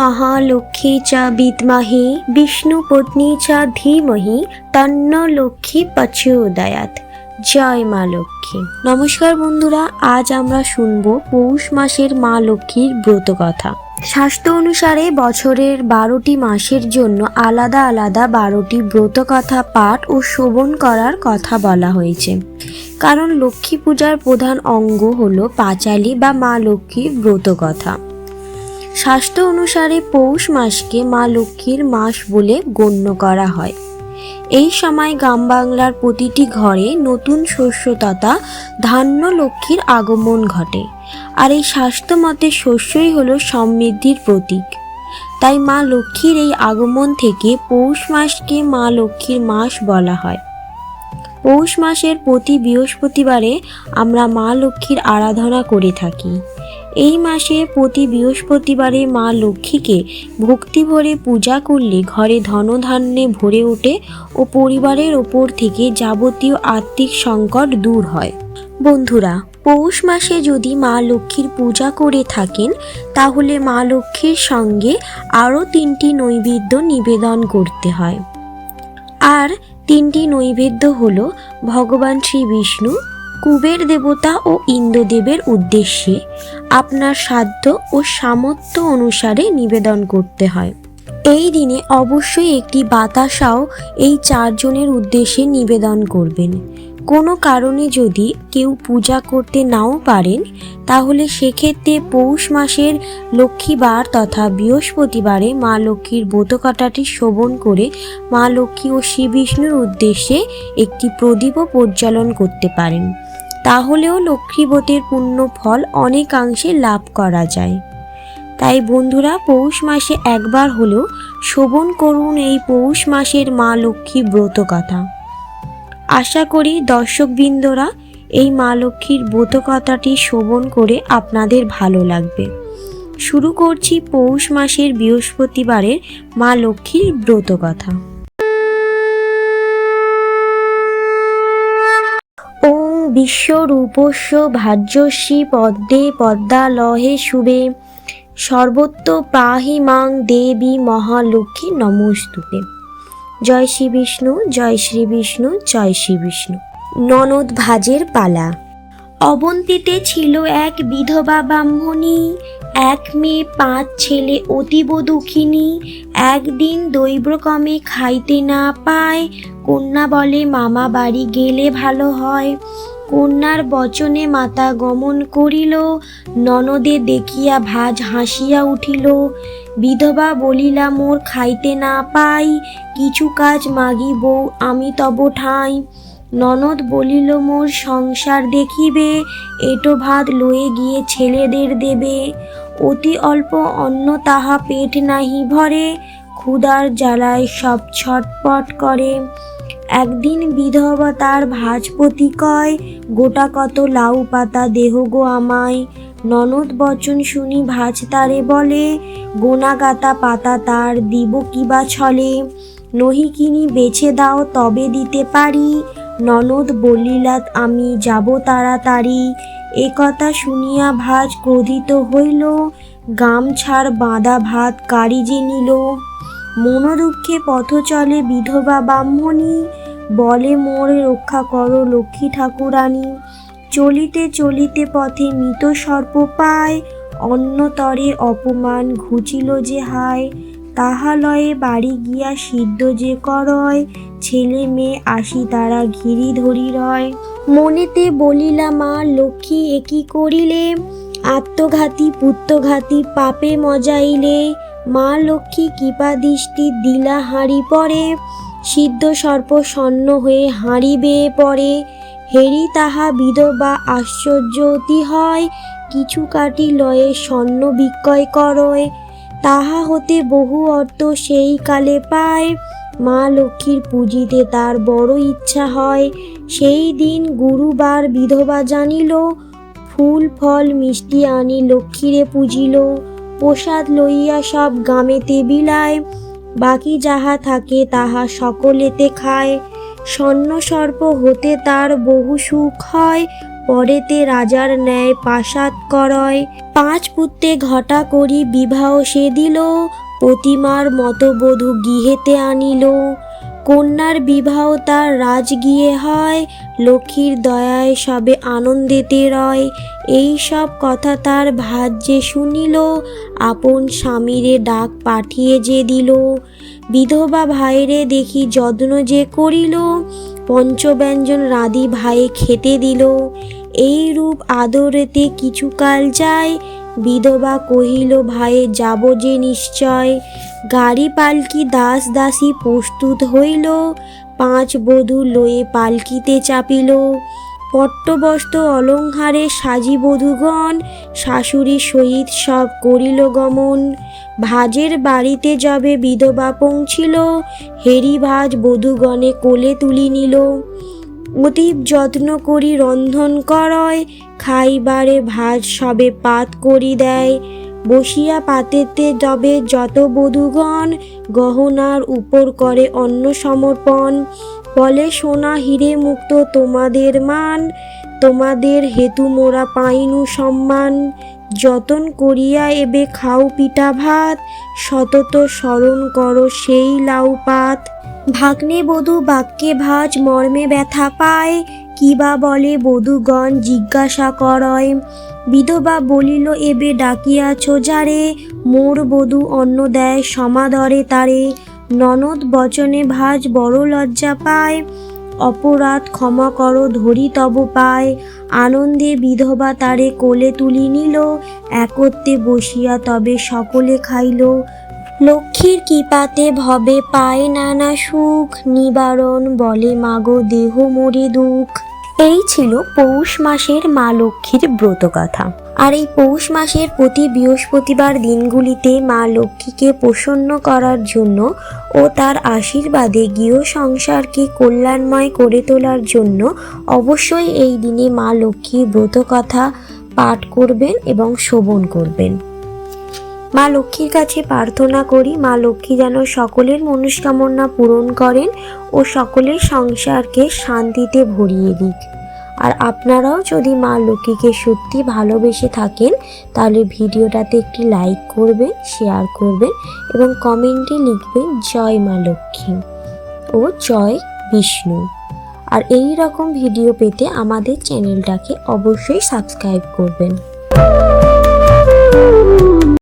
মহালক্ষ্মী চ বিষ্ণু পত্নী চা ধীমহি, তন্ন লক্ষ্মী প্রচোদয়াত জয় মা লক্ষ্মী। নমস্কার বন্ধুরা, আজ আমরা শুনব পৌষ মাসের মা লক্ষ্মীর ব্রত কথা। শাস্ত্র অনুসারে বছরের বারোটি মাসের জন্য আলাদা আলাদা বারোটি ব্রত কথা পাঠ ও শোভন করার কথা বলা হয়েছে। কারণ লক্ষ্মী পূজার প্রধান অঙ্গ হলো পাঁচালী বা মা লক্ষ্মীর ব্রত কথা। শাস্ত্র অনুসারে পৌষ মাসকে মা লক্ষ্মীর মাস বলে গণ্য করা হয়। এই সময় গ্রাম বাংলার প্রতিটি ঘরে নতুন শস্য তথা ধান্য লক্ষ্মীর আগমন ঘটে। আর এই স্বাস্থ্য মতে শস্যই হলো সমৃদ্ধির প্রতীক। তাই মা লক্ষ্মীর এই আগমন থেকে পৌষ মাসকে মা লক্ষ্মীর মাস বলা হয়। পৌষ মাসের প্রতি বৃহস্পতিবারে আমরা মা লক্ষ্মীর আরাধনা করে থাকি। এই মাসে প্রতি বৃহস্পতিবারে মা লক্ষ্মীকে ভক্তি ভরে পূজা করলে ঘরে ধনধান্যে ভরে ওঠে ও পরিবারের ওপর থেকে যাবতীয় আর্থিক সংকট দূর হয়। বন্ধুরা, পৌষ মাসে যদি মা লক্ষ্মীর পূজা করে থাকেন, তাহলে মা লক্ষ্মীর সঙ্গে আরও তিনটি নৈবেদ্য নিবেদন করতে হয়। আর তিনটি নৈবেদ্য হল ভগবান শ্রী বিষ্ণু কুবের দেবতা ও ইন্দ্রদেবের উদ্দেশ্যে আপনার সাধ্য ও সামর্থ্য অনুসারে নিবেদন করতে হয়। এই দিনে অবশ্যই একটি বাতাসাও এই চারজনের উদ্দেশ্যে নিবেদন করবেন। কোনো কারণে যদি কেউ পূজা করতে নাও পারেন, তাহলে সেক্ষেত্রে পৌষ মাসের লক্ষ্মীবার তথা বৃহস্পতিবারে মা লক্ষ্মীর বোতকাটাটি শোভন করে মা লক্ষ্মী ও শ্রী বিষ্ণুর উদ্দেশ্যে একটি প্রদীপও প্রজ্বলন করতে পারেন। তাহলেও লক্ষ্মীবতের পূর্ণ ফল অনেকাংশে লাভ করা যায়। তাই বন্ধুরা, পৌষ মাসে একবার হলেও শোভন করুন এই পৌষ মাসের মা লক্ষ্মী ব্রত কথা আশা করি দর্শকবৃন্দরা এই মা লক্ষ্মীর ব্রত কথাটি শোভন করে আপনাদের ভালো লাগবে। শুরু করছি পৌষ মাসের বৃহস্পতিবারের মা লক্ষ্মীর ব্রত কথা ওং বিশ্বরূপস্য ভাজ্যশ্রী পদ্মে পদ্মালহে শুভে। সর্বত্র পাহি মাং দেবী মহালক্ষ্মী নমস্তুতে। জয় শ্রী বিষ্ণু, জয় শ্রী বিষ্ণু, জয় শ্রী বিষ্ণু। ননদ ভাজের পালা। অবন্তীতে ছিল এক বিধবা ব্রাহ্মণী, এক মেয়ে পাঁচ ছেলে অতীব দুঃখিনী। একদিন দৈব্যক্রমে খাইতে না পায়, কন্যা বলে, মামা বাড়ি গেলে ভালো হয়। কন্যার বচনে মাতা গমন করিল, ননদে দেখিয়া ভাজ হাসিয়া উঠিল, বিধবা বলিলা, মোর খাইতে না পাই, কিছু কাজ মাগি বউ আমি তব ঠাঁই। ননদ বলিল, মোর সংসার দেখিবে, এটো ভাত লয়ে গিয়ে ছেলেদের দেবে। অতি অল্প অন্ন তাহা পেট নাহি ভরে, ক্ষুধার জ্বালায় সব ছটপট করে। একদিন বিধবা তার ভাজপতি কয়, গোটা কত লাউ পাতা দেহ গো আমায়। ননদ বচন শুনি ভাজ তারে বলে, গোনাগাতা পাতা তার দিব কিবা ছলে? নহি কিনি বেছে দাও তবে দিতে পারি। ননদ বলিলাত, আমি যাব তাড়াতাড়ি। এ কথা শুনিয়া ভাজ ক্রোধিত হইল গামছাড় বাঁধা ভাত কারি যে নিল। মনোদুঃখে পথ চলে বিধবা ব্রাহ্মণী বলে মোরে রক্ষা করো লক্ষ্মী ঠাকুরানী। চলিতে চলিতে পথে মৃত সর্প পায় অন্যতরে অপমান ঘুচিল যে হায়। তাহা লয়ে বাড়ি গিয়া সিদ্ধ যে করয়, ছেলে মেয়ে আসি তারা ঘিরি ধরি রয়। মনেতে বলিলা মা, লক্ষ্মী একই করিলে? আত্মঘাতী পুত্রঘাতী পাপে মজাইলে। মা লক্ষ্মী কৃপা দৃষ্টি দিলা হাঁড়ি পরে। সিদ্ধ সর্প স্বর্ণ হয়ে হাঁড়ি বেয়ে পড়ে। হেরি তাহা বিধবা আশ্চর্য অতি হয়, কিছু কাটি লয়ে স্বর্ণ বিক্রয় করয়। তাহা হতে বহু অর্থ সেই কালে পায়। মা লক্ষ্মীর পুজিতে তার বড় ইচ্ছা হয়। সেই দিন গুরুবার বিধবা জানিল, ফুল, ফল, মিষ্টি আনি লক্ষ্মীরে পুজিল। প্রসাদ লইয়া সব গামেতে বিলায়। বাকি যাহা থাকে তাহা সকলেতে খায়। স্বর্ণ সর্প হতে তার বহু সুখ হয়, পরেতে রাজার ন্যায় পাশাত করয়। পাঁচ পুত্রে ঘটা করি বিবাহ সে দিল, প্রতিমার মতো বধূ গৃহেতে আনিল। কন্যার বিবাহ তার রাজগিয়ে হয়, লক্ষ্মীর দয়ায় সবে আনন্দেতে রয়। এই সব কথা তার ভাত যে শুনিল, আপন স্বামীরে ডাক পাঠিয়ে যে দিল। বিধবা ভাইরে দেখি যত্ন যে করিল, পঞ্চব্যঞ্জন রাধি ভাইয়ে খেতে দিল। এই রূপ আদরেতে কিছুকাল যায়, বিধবা কহিল, ভাই, যাব যে নিশ্চয়। গাড়ি পালকি দাস দাসী প্রস্তুত হইল। পাঁচ বধূ লয়ে পালকিতে চাপিল। পট্টবস্ত্র অলংহারে সাজি বধূগণ, শাশুড়ি সহিত সব করিল গমন। ভাজের বাড়িতে যাবে বিধবা পৌঁছিল, হেরি ভাজ বধূগণে কোলে তুলি নিল। অতীব যত্ন করি রন্ধন করয়, খাইবারে ভাজ সবে পাত করি দেয়। বসিয়া পাতেতে যবে যত বধূগণ গহনার উপর করে অন্ন সমর্পণ। বলে, সোনা হিরে মুক্ত তোমাদের মান, তোমাদের হেতু মোরা পাইনু সম্মান। যতন করিয়া এবে খাও পিঠা ভাত, সতত স্মরণ করো সেই লাউ পাত। ভাগ্নে বধূ বাক্যে ভাজ, মর্মে ব্যথা পায় কিবা বলে বধূগণ জিজ্ঞাসা করয়। বিধবা বলিল, এবে ডাকিয়াছ যারে? মোর বধূ অন্ন দেয় সমাদরে তারে। ননদ বচনে ভাজ বড় লজ্জা পায়, অপরাধ ক্ষমা করো, ধরি তব পায়। আনন্দে বিধবা তারে কোলে তুলি নিল, একত্রে বসিয়া তবে সকলে খাইল। লক্ষ্মীর কৃপাতে ভবে পায় নানা সুখ, নিবারণ বলে, মাগো দেহ মরে দুঃখ। এই ছিল পৌষ মাসের মা লক্ষ্মীর ব্রত কথা আর এই পৌষ মাসের প্রতি বৃহস্পতিবার দিনগুলিতে মা লক্ষ্মীকে প্রসন্ন করার জন্য ও তার আশীর্বাদে গৃহ সংসারকে কল্যাণময় করে তোলার জন্য অবশ্যই এই দিনে মা লক্ষ্মীর ব্রত কথা পাঠ করবেন এবং শোভন করবেন। মা লক্ষ্মীর কাছে প্রার্থনা করি, মা লক্ষ্মী যেন সকলের মনস্কামনা পূরণ করেন ও সকলের সংসারকে শান্তিতে ভরিয়ে দিক। আর আপনারাও যদি মা লক্ষ্মীকে সত্যি ভালোবেসে থাকেন, তাহলে ভিডিওটাতে একটি লাইক করবেন, শেয়ার করবেন এবং কমেন্টে লিখবেন, জয় মা লক্ষ্মী ও জয় বিষ্ণু আর এই রকম ভিডিও পেতে আমাদের চ্যানেলটাকে অবশ্যই সাবস্ক্রাইব করবেন।